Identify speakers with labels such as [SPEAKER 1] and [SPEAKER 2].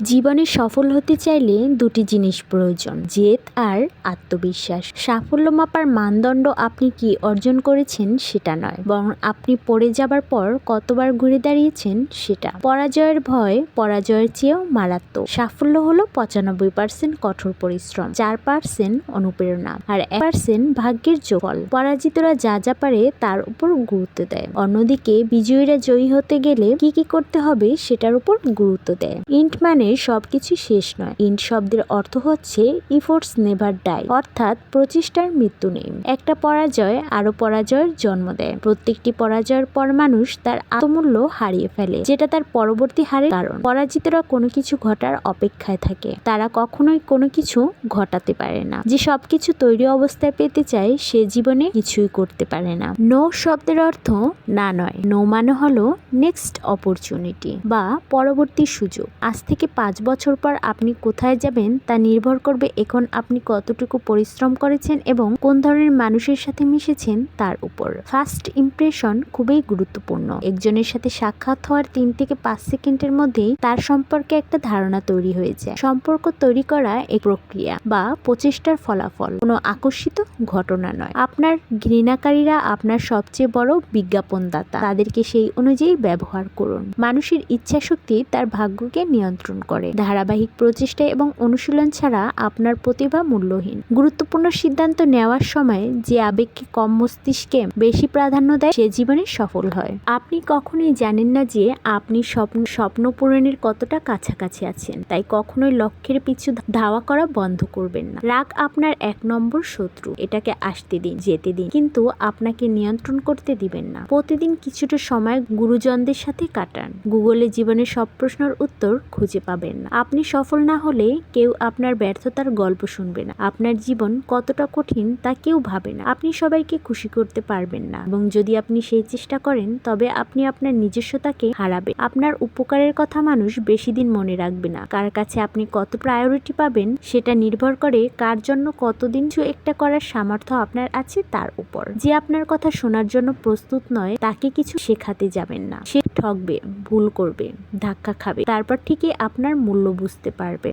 [SPEAKER 1] জীবনে সফল হতে চাইলে দুটি জিনিস প্রয়োজন, জেদ আর আত্মবিশ্বাস। সাফল্য মাপার মানদণ্ড আপনি কি অর্জন করেছেন সেটা নয়, বরং আপনি পড়ে যাবার পর কতবার ঘুরে দাঁড়িয়েছেন সেটা। পরাজয়ের ভয় পরাজয়ের চেয়েও মারাত্মক। সাফল্য হলো পঁচানব্বই পার্সেন্ট কঠোর পরিশ্রম, চার পার্সেন্ট অনুপ্রেরণা আর এক পার্সেন্ট ভাগ্যের যোগল পরাজিতরা যা যা পারে তার উপর গুরুত্ব দেয়। অন্যদিকে বিজয়ীরা জয়ী হতে গেলে কি কি করতে হবে সেটার উপর গুরুত্ব দেয়। ইন্ট মানে সবকিছু শেষ নয়। ইন্ট শব্দের অর্থ হচ্ছে ইফোর্টস নেভার ডাই অর্থাৎ প্রচেষ্টার মৃত্যু নেই। একটা পরাজয় আরও পরাজয়ের জন্ম দেয়। প্রত্যেকটি পরাজয়ের পর মানুষ তার আত্মমূল্য হারিয়ে ফেলে, যেটা তার পরবর্তী হারের কারণ। পরাজিতরা কোনো কিছু ঘটার অপেক্ষায় থাকে। তারা কখনোই কোনো কিছু ঘটাতে পারে না। যে সবকিছু তৈরি অবস্থায় পেতে চায়, সে জীবনে কিছুই করতে পারে না। নো শব্দের অর্থ না নয়। নো মানে হলো নেক্সট অপরচুনিটি বা পরবর্তী সুযোগ আজ থেকে পাঁচ বছর পর আপনি কোথায় যাবেন তা নির্ভর করবে এখন আপনি কতটুকু পরিশ্রম করেছেন এবং কোন ধরনের মানুষের সাথে মিশেছেন তার উপর। ফার্স্ট ইমপ্রেশন খুবই গুরুত্বপূর্ণ। একজনের সাথে সাক্ষাৎ হওয়ার তিন থেকে পাঁচ সেকেন্ডের মধ্যেই তার সম্পর্কে একটা ধারণা তৈরি হয়ে যায় সম্পর্ক তৈরি করা এক প্রক্রিয়া বা প্রচেষ্টার ফলাফল। কোনো আকর্ষিত ঘটনা নয়। আপনার ঘৃণাকারীরা আপনার সবচেয়ে বড় বিজ্ঞাপনদাতা। তাদেরকে সেই অনুযায়ী ব্যবহার করুন। মানুষের ইচ্ছা শক্তি তার ভাগ্যকে নিয়ন্ত্রণ করে। ধারাবাহিক প্রচেষ্টা এবং অনুশীলন ছাড়া আপনার প্রতিভা মূল্যহীন। গুরুত্বপূর্ণ সিদ্ধান্ত নেওয়ার সময় যে আবেগকে কম মস্তিষ্কে বেশি প্রাধান্য দেয়, সে জীবনে সফল হয়। আপনি কখনোই জানেন না যে আপনি স্বপ্ন স্বপ্ন পূরণের কতটা কাছাকাছি আছেন। তাই কখনোই লক্ষ্যের পিছু ধাওয়া করা বন্ধ করবেন না। রাগ আপনার এক নম্বর শত্রু। এটাকে আসতে দিন, যেতে দিন। কিন্তু আপনাকে নিয়ন্ত্রণ করতে দিবেন না। প্রতিদিন কিছুটা সময় গুরুজনদের সাথে কাটান। গুগলে জীবনের সব প্রশ্নের উত্তর খুঁজে পাবেন। না। আপনি সফল না হলে কেউ আপনার ব্যর্থতার গল্প শুনবে না। আপনার জীবন কতটা কঠিন তা কেউ ভাবে না। আপনি সবাইকে খুশি করতে পারবেন না। এবং যদি আপনি সেই চেষ্টা করেন, তবে আপনি আপনার নিজস্বতাকে হারাবেন আপনার উপকারের কথা মানুষ বেশি দিন মনে রাখবে না। কার কাছে আপনি কত প্রায়োরিটি পাবেন, সেটা নির্ভর করে কার জন্য কতদিন একটা করার সামর্থ্য আপনার আছে তার উপর। যে আপনার কথা শোনার জন্য প্রস্তুত নয়, তাকে কিছু শেখাতে যাবেন না। সে ঠকবে ভুল করবে ধাক্কা খাবে। তারপর ঠিকই আপনার মূল্য বুঝতে পারবে।